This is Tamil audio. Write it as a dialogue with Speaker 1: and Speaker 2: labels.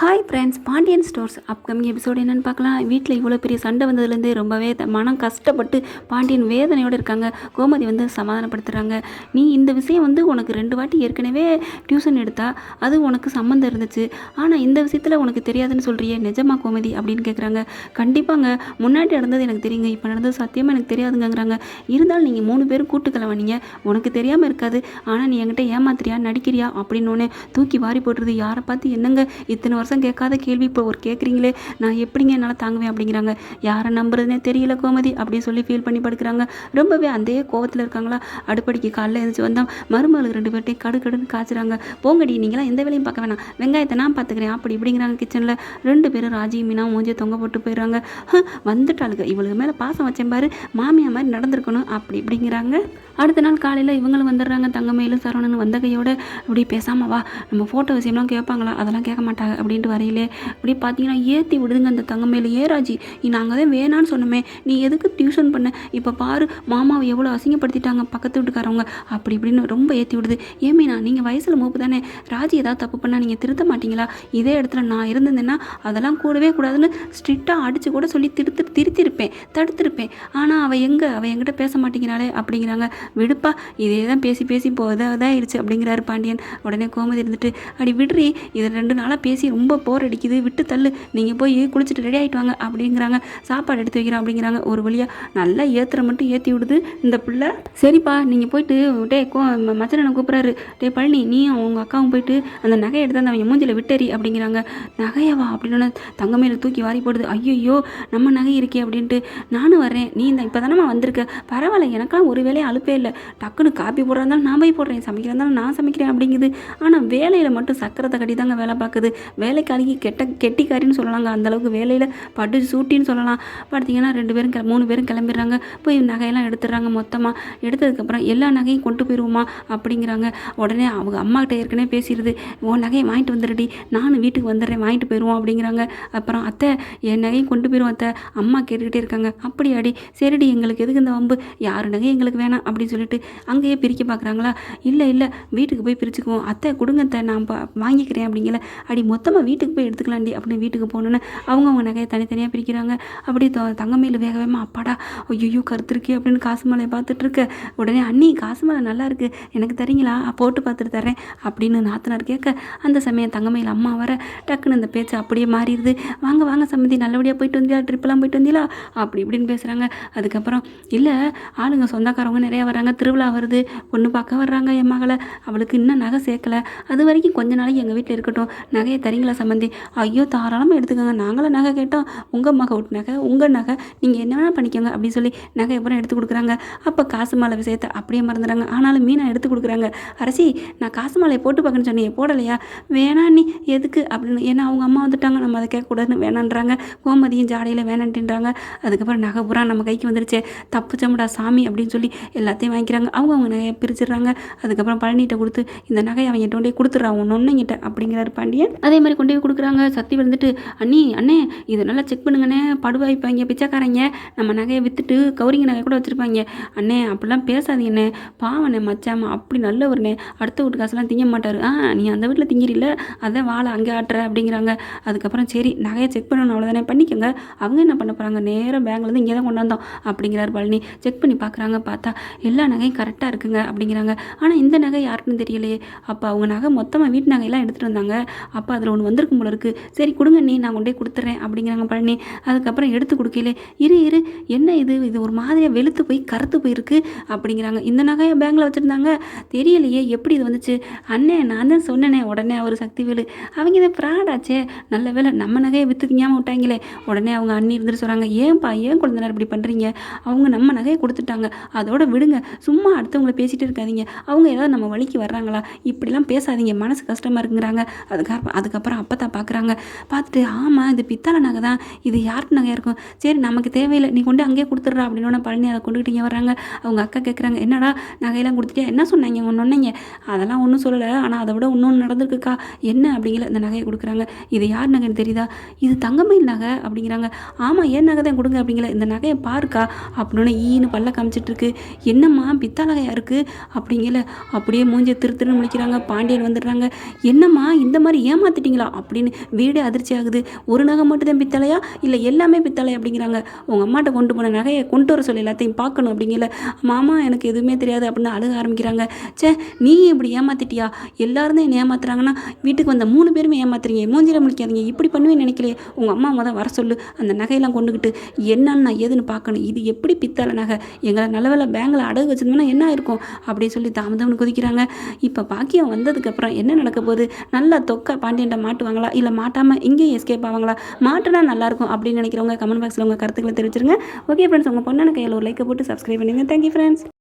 Speaker 1: Hi friends Pandian stores upcoming episode என்னென்னு பார்க்கலாம். வீட்டில் இவ்வளோ பெரிய சண்டை வந்ததுலேருந்து ரொம்பவே த- மனம் கஷ்டப்பட்டு பாண்டியன் வேதனையோடு இருக்காங்க. கோமதி வந்து சமாதானப்படுத்துகிறாங்க நீ இந்த விஷயம் வந்து உனக்கு ரெண்டு வாட்டி ஏற்கனவே டியூஷன் எடுத்தா அது உனக்கு சம்மந்தம் இருந்துச்சு. ஆனால் இந்த விஷயத்தில் உனக்கு தெரியாதுன்னு சொல்கிறியே நிஜமா கோமதி? அப்படின்னு கேட்குறாங்க கண்டிப்பாங்க முன்னாடி நடந்தது எனக்கு தெரியுங்க இப்போ நடந்தது சத்தியமாக எனக்கு தெரியாதுங்கங்கிறாங்க இருந்தாலும் நீங்கள் மூணு பேரும் கூட்டுக்கலாம் உனக்கு தெரியாமல் இருக்காது. ஆனால் நீ என்கிட்ட ஏமாத்துறியா நடிக்கிறியா? அப்படின்னு தூக்கி வாரி போட்டுருது யாரை பார்த்து என்னங்க? இத்தனை வருஷம் கேட்காத கேள்வி. இப்போ ஒரு கேட்குறீங்களே நான் எப்படிங்க என்னால் தாங்குவேன் அப்படிங்கிறாங்க. யாரை நம்புறதுனே தெரியல கோமதி அப்படின்னு சொல்லி ஃபீல் பண்ணி படுக்கிறாங்க. ரொம்பவே அதே கோவத்தில் இருக்காங்களா? அடுப்படிக்கு காலைல எழுந்துச்சு வந்தால் மருமகளுக்கு ரெண்டு பேர்ட்டையும் கடு கடுன்னு காய்ச்சுறாங்க. போங்கடி நீங்களாம் எந்த வேலையும் பார்க்க வேணாம். வெங்காயத்தை நான் பார்த்துக்கிறேன் அப்படி இப்படிங்கிறாங்க கிச்சனில் ரெண்டு பேரும் ராஜி மீனா மூஞ்சி தொங்க போட்டு போயிடுறாங்க. "ஹ, வந்துட்டாளுங்க. இவளுக்கு மேலே பாசம் வச்சேன் பாரு மாமியா மாதிரி நடந்திருக்கணும் அப்படி இப்படிங்கிறாங்க. அடுத்த நாள் காலையில் இவங்களும் வந்துடுறாங்க. தங்கமயிலும் சரவணன் வந்த கையோட அப்படி பேசாமல் வா. நம்ம ஃபோட்டோ விஷயம்லாம் கேட்பாங்களா? அதெல்லாம் கேட்க மாட்டாங்க. அப்படின்ட்டு வரையிலே அப்படி பார்த்தீங்கன்னா ஏற்றி விடுதுங்க அந்த தங்கமயில. ஏராஜி நீ நாங்கள் தான் வேணான்னு சொன்னோமே. நீ எதுக்கு டியூஷன் பண்ண? இப்போ பாரு மாமாவை எவ்வளோ அசிங்கப்படுத்திட்டாங்க பக்கத்து வீட்டுக்காரவங்க. அப்படி இப்படின்னு ரொம்ப ஏற்றி விடுது. ஏமீனா நீங்கள் வயசில் மூப்பு தானே? ராஜி ஏதாவது தப்பு பண்ணால் நீங்கள் திருத்த மாட்டீங்களா? இதே இடத்துல நான் இருந்திருந்தேன்னா அதெல்லாம் கூடவே கூடாதுன்னு ஸ்ட்ரிக்டாக அடித்து கூட சொல்லி திருத்து திருத்திருப்பேன். தடுத்திருப்பேன். ஆனால் அவள் எங்கே? அவள் என்கிட்ட பேச மாட்டேங்கிறாளே அப்படிங்கிறாங்க. விடுப்பா இதே தான் பேசி பேசி இப்போ இதாக இதாகிடுச்சு அப்படிங்கிறாரு பாண்டியன். உடனே கோமதி இருந்துட்டு அடி விடுறி இது ரெண்டு நாளாக பேசி ரொம்ப போர் அடிக்குது விட்டு தள்ளு நீங்கள் போய் குளிச்சுட்டு ரெடி ஆகிட்டு வாங்க அப்படிங்கிறாங்க. சாப்பாடு எடுத்து வைக்கிறோம் அப்படிங்கிறாங்க ஒரு வழியாக நல்லா ஏற்றுற மட்டும் ஏற்றி விடுது இந்த பிள்ளை. சரிப்பா நீங்கள் போயிட்டு டே கோ ம- கூப்பிட்றாரு? டே பழனி நீயும் உங்கள் அக்காவும் போயிட்டு அந்த நகையை எடுத்து அந்த அவன் மூஞ்சில் விட்டறி அப்படிங்கிறாங்க. நகையவா? அப்படின்னு தங்கமேல தூக்கி வாரி போடுது. ஐயோ நம்ம நகை இருக்கே அப்படின்ட்டு. நானும் வரேன் நீ இந்த இப்போ தானே வந்திருக்க? பரவாயில்ல எனக்கெல்லாம் ஒரு வேலையும் அலுப்பே இல்லை. டக்குன்னு காப்பி போடுறா இருந்தாலும் நான் போய் போடுறேன். சமைக்கிறதா இருந்தாலும் நான் சமைக்கிறேன் அப்படிங்குது. ஆனால் வேலையில் மட்டும் சக்கரத்தை கட்டி தாங்க வேலை பார்க்குது. வேலைக்காரிக்கு கெட்ட கெட்டிக்காரின்னு சொல்லலாங்க. அந்த அளவுக்கு வேலையில் பட்டு சூட்டின்னு சொல்லலாம். பார்த்தீங்கன்னா ரெண்டு பேரும் கிள மூணு பேரும் கிளம்பிடுறாங்க. போய் நகையெல்லாம் எடுத்துடுறாங்க மொத்தமாக எடுத்ததுக்கப்புறம் எல்லா நகையும் கொண்டு போயிடுவோமா அப்படிங்கிறாங்க. உடனே அவங்க அம்மாக்கிட்ட ஏற்கனவே பேசிடுது. உன் நகையை வாங்கிட்டு வந்துடுடி. நானும் வீட்டுக்கு வந்துடுறேன். வாங்கிட்டு போயிடுவோம் அப்படிங்கிறாங்க. அப்புறம் அத்தை என் நகையும் கொண்டு போயிடுவோம் அத்தை. அம்மா கேட்டுக்கிட்டே இருக்காங்க. அப்படியாடி. சரிடி. எங்களுக்கு எதுக்கு இந்த வம்பு? யார் நகை எங்களுக்கு வேணாம். அப்படி அப்படின்னு சொல்லிட்டு அங்கேயே பிரிக்க பார்க்குறாங்களா? இல்லை இல்லை வீட்டுக்கு போய் பிரிச்சுக்குவோம். அத்தை கொடுங்க அத்தை நான் பா- வாங்கிக்கிறேன் அப்படிங்கல. அடி மொத்தமாக வீட்டுக்கு போய் எடுத்துக்கலாம்டி அப்படின்னு வீட்டுக்கு போனோன்னே அவங்கவுங்க நகையை தனித்தனியாக பிரிக்கிறாங்க. அப்படி தங்கமையில் வேக வேகமாக அப்பாடா ஐயோ கருத்து இருக்கே அப்படின்னு காசு மலையை பார்த்துட்டு இருக்க உடனே அண்ணி காசு மலை நல்லா இருக்கு. எனக்கு தரீங்களா? போட்டு பார்த்துட்டு தரேன் அப்படின்னு நாத்தனார் கேட்க அந்த சமயம் தங்கமையில் அம்மா வர டக்குன்னு இந்த பேச்சு அப்படியே மாறிடுது. வாங்க வாங்க சம்மதி நல்லபடியாக போயிட்டு வந்தியா? ட்ரிப்பெல்லாம் போயிட்டு வந்தீங்களா அப்படி இப்படின்னு பேசுகிறாங்க அதுக்கப்புறம் இல்லை ஆளுங்க சொந்தக்காரவங்க நிறையா வராங்க திருவிழா வருது பொண்ணு பார்க்க வர்றாங்க என் மகளை. அவளுக்கு இன்னும் நகை சேர்க்கல. அது வரைக்கும் கொஞ்ச நாளைக்கு எங்கள் வீட்டில் இருக்கட்டும். நகையை தரீங்களா சம்மந்தி ஐயோ தாராளமாக எடுத்துக்கோங்க. நாங்களும் நகை கேட்டோம். உங்கள் மக நகை உங்கள் நகை. நீங்கள் என்ன வேணால் பண்ணிக்கோங்க அப்படின்னு சொல்லி நகை அப்புறம் எடுத்து கொடுக்குறாங்க. அப்போ காசு மாலை விஷயத்தை அப்படியே மறந்துடுறாங்க. ஆனாலும் மீனை எடுத்து கொடுக்குறாங்க. அரசி நான் காசு மாலையை போட்டு பார்க்கணும்னு சொன்னேன். போடலையா? வேணா நீ எதுக்கு அப்படின்னு. ஏன்னா அவங்க அம்மா வந்துட்டாங்க. நம்ம அதை கேட்கக்கூடாதுன்னு வேணான்றாங்க. கோமதியும் ஜாடையில் வேணான்ட்டுன்றாங்க. அதுக்கப்புறம் நகை பூரா நம்ம கைக்கு வந்துருச்சு. தப்புச்சமுடா சாமி அப்படின்னு சொல்லி எல்லாத்தையும் வாங்கிக்கிறாங்க. அவங்க அவங்க நகையை பிரிச்சிடுறாங்க. அதுக்கப்புறம் பழனிகிட்ட கொடுத்து இந்த நகையை அவங்க கொண்டு போய் கொடுத்துட்றான் உன் ஒன்றுங்கிட்ட அப்படிங்கிறாரு பாண்டியன். அதே மாதிரி கொண்டு போய் கொடுக்குறாங்க. சக்தி வந்துட்டு அண்ணி அண்ணே இதை நல்லா செக் பண்ணுங்கண்ணே. படுவாய்ப்பாங்க பிச்சைக்காரங்க. நம்ம நகையை விற்றுட்டு கௌரிங்க நகை கூட வச்சுருப்பாங்க. அண்ணே அப்படிலாம் பேசாதீங்கண்ணே. பாவண்ணே மச்சாமா அப்படி நல்லவர்ண்ணே. அடுத்த வீட்டு காசுலாம் திங்க மாட்டார். ஆ நீ அந்த வீட்டில் திங்கிறில்ல. அதான் வாழை அங்கே ஆட்டுற அப்படிங்கிறாங்க. அதுக்கப்புறம் சரி நகையை செக் பண்ணணும் அவ்வளோதானே பண்ணிக்கோங்க. அவங்க என்ன பண்ண போகிறாங்க நேராக பேங்க்லேருந்து இங்கே தான் கொண்டாந்தோம் அப்படிங்கிறார் பழனி. செக் பண்ணி பார்க்குறாங்க பார்த்தா எல்லா நகையும் கரெக்டாக இருக்குங்க அப்படிங்கிறாங்க. ஆனால் இந்த நகை யாருக்குன்னு தெரியலையே. அப்போ அவங்க நகை மொத்தமாக வீட்டு நகையெல்லாம் எடுத்துகிட்டு வந்தாங்க. அப்போ அதில் ஒன்று வந்திருக்கும் போல இருக்குது சரி கொடுங்க நீ நான் கொண்டே கொடுத்துட்றேன் அப்படிங்கிறாங்க பழனி. அதுக்கப்புறம் எடுத்து கொடுக்கல. இரு இரு என்ன இது? இது ஒரு மாதிரியாக வெளுத்து போய் கருத்து போயிருக்கு அப்படிங்கிறாங்க. இந்த நகையை பேங்கில் வச்சுருந்தாங்க. தெரியலையே எப்படி இது வந்துச்சு? அண்ணே நான் தான் சொன்னேனே உடனே அவர் சக்தி வேலு. அவங்க இதை ஃப்ராடாச்சே நல்ல வேலை நம்ம நகையை விற்றுக்கிங்காமல் விட்டாங்களே. உடனே அவங்க அண்ணி இருந்துட்டு சொல்கிறாங்க ஏன்பா ஏன் குழந்தைனார் இப்படி பண்ணுறீங்க அவங்க நம்ம நகையை கொடுத்துட்டாங்க. அதோட விடுங்க. சும்மா அடுத்தவங்கள பேசிகிட்டு இருக்காதீங்க. அவங்க ஏதாவது நம்ம வழிக்கு வர்றாங்களா? இப்படிலாம் பேசாதீங்க. மனசு கஷ்டமாக இருக்குங்கிறாங்க. அதுக்கப்புறம் அதுக்கப்புறம் அப்போ தான் பார்க்குறாங்க பார்த்துட்டு ஆமாம் இது பித்தளை நகை தான். இது யாருக்கு நகையாக இருக்கும்? சரி நமக்கு தேவையில்லை. நீ கொண்டு அங்கேயே கொடுத்துட்றா அப்படின்னு பழனி அதை கொண்டுகிட்டு இங்கே வர்றாங்க. அவங்க அக்கா கேட்குறாங்க என்னடா நகையெல்லாம் கொடுத்துட்டியா? என்ன சொன்னாங்க ஒன்று ஒன்றுங்க அதெல்லாம் ஒன்றும் சொல்லலை. ஆனால் அதை விட இன்னொன்று நடந்திருக்குக்கா. என்ன அப்படிங்கிற இந்த நகையை கொடுக்குறாங்க. இது யார் நகைன்னு தெரியுதா? இது தங்கமயில் நகை அப்படிங்கிறாங்க. ஆமாம் ஏன் நகை தான் கொடுங்க அப்படிங்கிற இந்த நகையை பாருக்கா. அப்படின்னு ஈன்னு பல்ல காமிச்சிட்ருக்கு என்ன என்னம்மா பித்தாலகையாக இருக்குது அப்படிங்கல. அப்படியே மூஞ்சி திரு திருன்னு முழிக்கிறாங்க. பாண்டியன் வந்துடுறாங்க. என்னம்மா இந்த மாதிரி ஏமாத்திட்டீங்களா? அப்படின்னு வீடு அதிர்ச்சி ஆகுது. ஒரு நகை மட்டும்தான் பித்தளையா? இல்லை எல்லாமே பித்தளை அப்படிங்கிறாங்க. உங்கள் அம்மாட்ட கொண்டு போன நகையை கொண்டு வர சொல்லி எல்லாத்தையும் பார்க்கணும் அப்படிங்கல. மாமா எனக்கு எதுவுமே தெரியாது அப்படின்னு அழுக ஆரம்பிக்கிறாங்க. ச்சே நீ இப்படி ஏமாத்திட்டியா? எல்லாரும் தான் என்ன ஏமாத்துறாங்கன்னா வீட்டுக்கு வந்த மூணு பேருமே ஏமாத்துறீங்க. மூஞ்சில முழிக்காதீங்க. இப்படி பண்ணுவேன்னு நினைக்கலையே. உங்கள் அம்மா முத வர சொல்லு. அந்த நகையெல்லாம் கொண்டுக்கிட்டு என்னன்னு ஏதுன்னு பார்க்கணும். இது எப்படி பித்தளை நகை? எங்களை நல்ல வேலை பேங்கில் அடகு வச்சிருந்தோம்னா என்ன இருக்கும் அப்படின்னு சொல்லி தாமதம்னு குதிக்கிறாங்க. இப்போ பாக்கியம் வந்ததுக்கப்புறம் என்ன நடக்க போகுது? நல்லா தொக்க பாண்டியன்ட்ட மாட்டுவாங்களா? இல்லை மாட்டாமல் இங்கேயும் எஸ்கேப் ஆவாங்களா? மாட்டினா நல்லாயிருக்கும் அப்படின்னு நினைக்கிறவங்க கமெண்ட் பாக்ஸில் உங்கள் கருத்துக்களை தெரிவிச்சிருங்க. ஓகே ஃப்ரெண்ட்ஸ் உங்கள் பொண்ணு கையில் ஒரு லைக்கை போட்டு சப்ஸ்கிரைப் பண்ணுங்க தேங்க்யூ ஃப்ரெண்ட்ஸ்